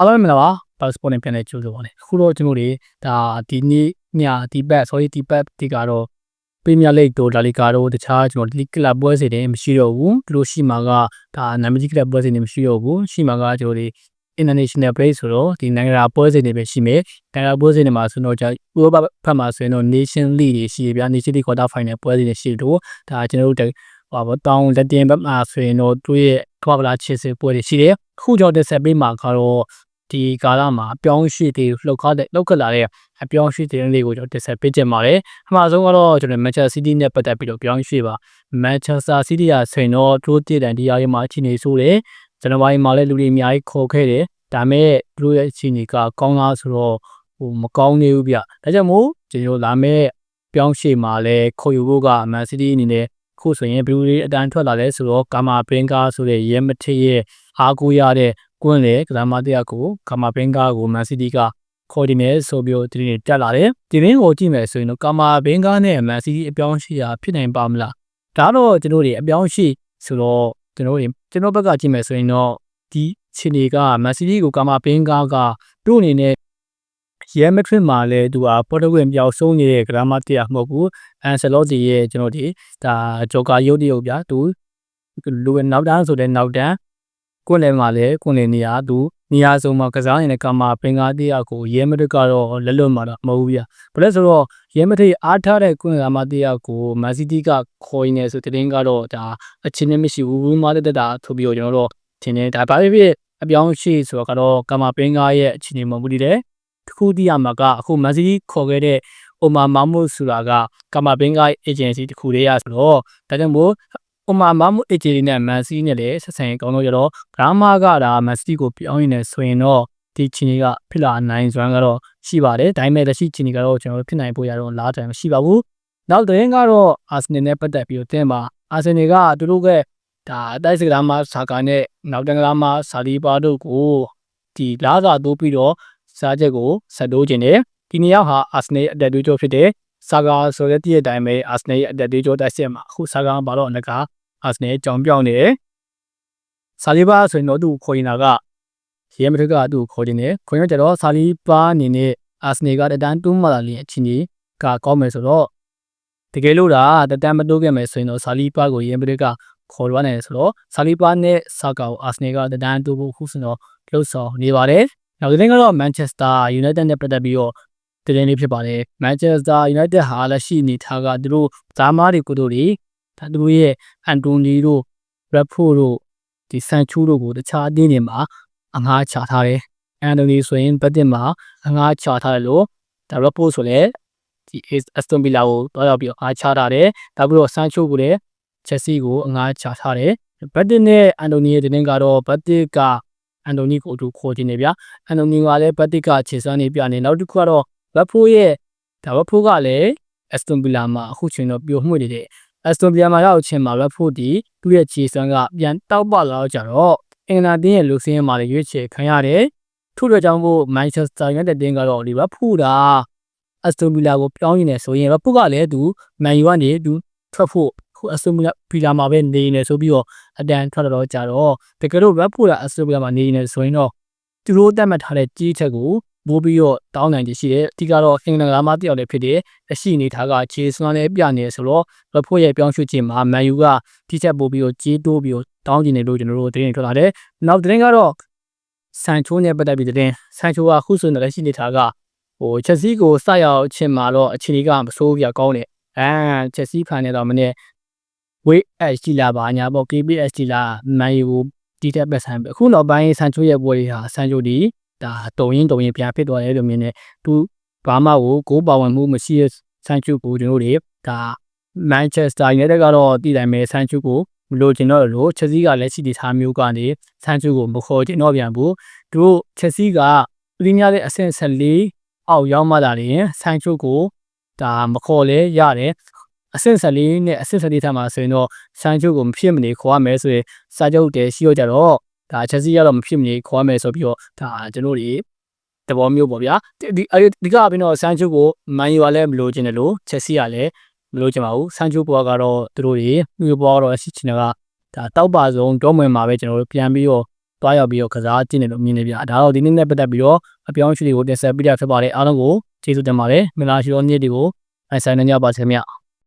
အားလုံးမင်္ဂလာပါပတ်စပေါ်နဲ့ပြန်လဲကြိုးဆိုပါနဲ့အခုတော့ကျွန်တော်တို့ဒါဒီနေ့ညဒီဘက် sorry ဒီဘက်ဒီကတော့ပရီးမီးယားလိဂ်တို့ဒါလီကာတို့တခြားကျွန်တော်ဒီကလပ်ပွဲစဉ်တွေမရှိတော့ဘူးသူတို့ရှိမှာကဒါနာမည်ကြီးကလပ်ပွဲစဉ်တွေမရှိတော့ဘူးရှိမှာကကျွန်တော်တို့ international break ဆိုတော့ဒီနိုင်ငံတကာပွဲစဉ်တွေပဲရှိမယ်နိုင်ငံတကာပွဲစဉ်တွေမှာဆိုတော့ကြာဥရောပဘက်မှာဆိုရင်တော့ nation league တွေရှိရဗျာ nation league quarter final ပွဲစဉ်တွေရှိတော့ဒါကျွန်တော်တို့ဟောပေါ့တောင်လက်တင်ဘက်မှာဆိုရင်တော့သူ့ရဲ့ကမ္ဘာဗလာချစ်စစ်ပွဲတွေရှိတယ်အခုကြောင့်တက်ဆက်ပေးမှာကတော့ ဒီကာလမှာအပြောင်းရွှေ့တွေလှုပ်ခါတဲ့လှုပ်ခတ်လာတဲ့အပြောင်းရွှေ့တဲ့လေးကိုကျွန်တော်တက်ဆက်ပေးချင်ပါတယ်အမှားဆုံးကတော့ကျွန်တော် Manchester City နဲ့ပတ်သက်ပြီးတော့ပြောင်းရွှေ့ပါ Manchester City ကဆိုရင်တော့သူတို့တည်တံတရားရေးမှာအခြေအနေဆိုးတယ်ဇန်နဝါရီမှာလည်းလူတွေအများကြီးခေါ်ခဲ့တယ်ဒါမဲ့သူတို့ရဲ့အခြေအနေကကောင်းလားဆိုတော့ဟိုမကောင်းနေဘူးဗျဒါကြောင့်မို့ကျွန်တော်လာမဲ့ပြောင်းရွှေ့မှာလည်းခေါ်ယူဖို့က Man City အနေနဲ့ခုဆိုရင်ဘလူးလေးအတန်းထွက်လာလဲဆိုတော့ကာမာပင်ကာဆိုတဲ့ရဲမထစ်ရဲ့အားကိုးရတဲ့ ကွန်းလေကစားမတရားကိုကာမာပင်ကာကိုမန်စီးတီးကခေါ်ဒီမယ်ဆိုပြီးဒီနေ့တက်လာတယ်ဒီရင်းကိုကြည့်မယ်ဆိုရင်တော့ကာမာပင်ကာနဲ့မန်စီးတီးအပြောင်းရှိရာဖြစ်နိုင်ပါမလားဒါတော့ကျွန်တော်တွေအပြောင်းရှိဆိုတော့ကျွန်တော်တွေကျွန်တော်ဘက်ကကြည့်မယ်ဆိုရင်တော့ဒီခြေနေကမန်စီးတီးကိုကာမာပင်ကာကသူ့အနေနဲ့ရဲမက်ထရစ်မှာလည်းသူကပေါ်တူဂယ်ပြောင်းဆုံးနေတဲ့ဂရမတရားမဟုတ်ဘူးအန်ဆယ်လော့တီရဲ့ကျွန်တော်ဒီဒါဂျော်ကာရုပ်တရုပ်ဗျာသူလူရဲ့နောက်တန်းဆိုတဲ့နောက်တန်း ကွန်လယ်မှာလည်းကွန်လယ်နေရာသူနေရာစုံမှာကစားနေတဲ့ကာမာပင်ကားတရားကိုရဲမက်ထရစ်ကတော့လက်လွတ်မှာတော့မဟုတ်ဘူးဗျာဘာလဲဆိုတော့ရဲမက်ထရစ်အားထားတဲ့ကွန်လယ်မှာတရားကိုမန်စီးတီးကခေါ်ရင်းနေဆိုတဲ့တင်းကတော့ဒါအချင်းနဲ့မရှိဘူးဘူးမတက်တာဆိုပြီးတော့ကျွန်တော်တို့ထင်တယ်ဒါဘာဖြစ်ဖြစ်အပြောင်းရှိဆိုတော့ကတော့ကာမာပင်ကားရဲ့အခြေအနေမှာမူတည်တယ်တခုတည်းရမှာကအခုမန်စီးတီးခေါ်ခဲ့တဲ့အိုမာမာမုဆိုတာကကာမာဘင်ဂိုင်းအေဂျင်စီတခုတည်းရဆိုတော့ဒါကြောင့်မို့ အိုမာမာမုအေဂျင်စီနဲ့မန်စီးနဲ့လည်းဆက်ဆံရေးကောင်းတော့ကြတော့ဂရာမာကဒါမန်စီးကိုပြောင်းရင်လည်းဆိုရင်တော့ဒီချင်းကြီးကဖြစ်လာနိုင်စွမ်းကတော့ရှိပါတယ်ဒါပေမဲ့လက်ရှိချင်းကြီးကတော့ကျွန်တော်ဖြစ်နိုင်ဖို့ရတော့လားတယ်မရှိပါဘူးနောက်တဲ့ကတော့အာဆင်နယ်နဲ့ပတ်သက်ပြီးတော့တင်ပါအာဆင်နယ်ကသူတို့ကဒါတိုက်စကရာမဆာကာနဲ့နောက်တန်ကရာမဆာလီပါတို့ကိုဒီလားစာတိုးပြီးတော့စားချက်ကိုဆက်တိုးခြင်းတယ်ဒီနှစ်ယောက်ဟာအာဆနယ်အတက်တွေးကြောဖြစ်တဲ့ ဆာဂါဆိုတဲ့တည့်ရဲ့အတိုင်းပဲအာဆနယ်ရဲ့အတက်တွေးကြောတိုက်စစ်မှာအခုဆာဂါဘာတော့အလကအာဆနယ်ကြောင်ပြောင်းနေတယ်ဆာလီဘာဆိုရင်တော့သူခေါ်ရင်တာကရဲမထက်ကသူ့ခေါ်ခြင်းတယ်ခေါ်ရကြတော့ဆာလီဘာအနေနဲ့အာဆနယ်ကတတန်းတူးမှလာလင်းအချင်းကြီးကကောင်းမယ်ဆိုတော့တကယ်လို့ဒါတတန်းမတိုးခဲ့မယ်ဆိုရင်တော့ဆာလီဘာကိုရဲမထက်ကခေါ်ရနေဆိုတော့ဆာလီဘာနဲ့ဆာဂါကိုအာဆနယ်ကတတန်းတူးဖို့ခုစတော့လှုပ်ဆောင်နေပါတယ်နောက်တစ်သင်းကတော့ Manchester United နဲ့ပတ်သက်ပြီးတော့ တင်းလေးဖြစ်ပါတယ် Manchester United ဟာလက်ရှိအနေထားကသူတို့ဇာမားတွေကိုတို့တွေဒါသူတို့ရဲ့အန်တိုနီတို့ Bradford တို့ဒီဆန်ချူးတို့ကိုတခြားအသင်းတွေမှာအငှားချထားတယ်အန်တိုနီဆိုရင်ဘတ်တင်မှာအငှားချထားတယ်လို့ဒါ Bradford ဆိုလည်းဒီ Aston Villa ကိုတွားရောက်ပြီးအားချထားတယ်ဒါပြီးတော့ဆန်ချူးကိုလည်း Chelsea ကိုအငှားချထားတယ်ဘတ်တင်နဲ့အန်တိုနီရဲ့တင်းကတော့ဘတ်တစ်ကအန်တိုနီကိုအတူခေါ်ခြင်းနေဗျာအန်တိုနီကလည်းဘတ်တစ်ကခြေစွမ်းနေပြနေနောက်တစ်ခုကတော့ ဘတ်ဖိုးရဲ့ဒါဘတ်ဖိုးကလည်းအက်စတွန်ဗီလာမှာအခုချိန်တော့ပျော်မှွေ့နေတယ်အက်စတွန်ဗီလာမှာရောက်ချင်းမှာဘတ်ဖိုးဒီသူ့ရဲ့ခြေစွမ်းကပြန်တောက်ပလာတော့ကြတော့အင်္ဂလာတင်းရဲ့လူစင်းမှာလည်းရွေးချယ်ခံရတယ်ထို့အတွက်ကြောင့်မို့မန်ချက်စတာယူနိုက်တက်တင်းကတော့ဒီဘတ်ဖိုးတာအက်စတွန်ဗီလာကိုပြောင်းရင်းနေဆိုရင်ဘတ်ဖိုးကလည်းသူမန်ယူကနေသူထွက်ဖို့ခုအက်စတွန်ဗီလာမှာပဲနေနေဆိုပြီးတော့အတန်ထွက်တော့ကြတော့တကယ်လို့ဘတ်ဖိုးတာအက်စတွန်ဗီလာမှာနေနေဆိုရင်တော့သူတို့တတ်မှတ်ထားတဲ့ကြီးချက်ကို မိုးပြီးတော့တောင်းနိုင်ခြင်းရှိတယ်အဓိကတော့အင်္ဂလန်ကမှတယောက်လည်းဖြစ်တယ်အရှိအနေထားကခြေစွမ်းလည်းပြနေဆိုတော့ရဖို့ရဲ့ပြောင်းရွှေ့ခြင်းမှာမန်ယူကကြီးချက်ပို့ပြီးတော့ကြီးတိုးပြီးတော့တောင်းကျင်တယ်လို့ကျွန်တော်တို့သတင်းထွက်လာတယ်နောက်သတင်းကတော့ဆန်ချိုးနဲ့ပတ်သက်ပြီးသတင်းဆန်ချိုးကခုဆိုရင်လည်းရှိနေထားကဟိုချက်စီကိုစရောက်ချင်းမှာတော့အခြေအနေကမဆိုးပြကောင်းတယ်အဲချက်စီဖန်နေတော့မနေ့ weight HD လာပါညာပေါ့ KPS လာမန်ယူဒီတက်ပတ်ဆန်ပဲအခုနောက်ပိုင်းဆန်ချိုးရဲ့ပွဲတွေဟာဆန်ချိုးဒီ ဒါတုံရင်တုံရင်ပြန်ဖြစ်သွားတယ်လို့မြင်တယ်သူဘာမှကိုကိုပါဝင်မှုမရှိတဲ့ဆန်ချူကိုကျွန်တော်တို့ဒါမန်ချက်စတာယူနိုက်တက်ကတော့တည်တိုင်းပဲဆန်ချူကိုမလို့ကျင်တော့လို့ချက်စီးကလည်းရှိတဲ့ထားမျိုးကနေဆန်ချူကိုမခေါ်ကျင်တော့ပြန်ဘူးသူတို့ချက်စီးကပရီးမီးယားတဲ့အဆင့်14အောက်ရောက်မှလာရင်ဆန်ချူကိုဒါမခေါ်လဲရတယ်အဆင့်14နဲ့အဆင့်14ထပ်မှာဆိုရင်တော့ဆန်ချူကိုမဖြစ်မနေခေါ်ရမယ်ဆိုရင်စာချုပ်တည်းရှိရကြတော့ ဒါချက်စီကတော့မဖြစ်မနေခေါ်မယ်ဆိုပြီးတော့ဒါကျွန်တော်တွေတဘောမျိုးပေါ့ဗျာဒီဒီကပြီးတော့ဆန်ချိုကိုမန်ယူကလည်းမလိုချင်တယ်လို့ချက်စီကလည်းမလိုချင်ပါဘူးဆန်ချိုဘွားကတော့သူတို့တွေမြို့ဘွားကတော့ရှိချင်တာကဒါတောက်ပါဆုံးတောမွင်မှာပဲကျွန်တော်တို့ပြန်ပြီးတော့တွားရောက်ပြီးတော့ကစားကျင့်တယ်လို့မြင်နေပြဒါတော့ဒီနေ့နဲ့ပတ်သက်ပြီးတော့အပြောင်းအရွှေ့တွေကိုတင်ဆက်ပေးတာဖြစ်ပါတယ်အားလုံးကိုကျေးဇူးတင်ပါတယ်မင်္ဂလာရှိသောနေ့တွေကိုနိုင်ဆိုင်နေကြပါစေခင်ဗျ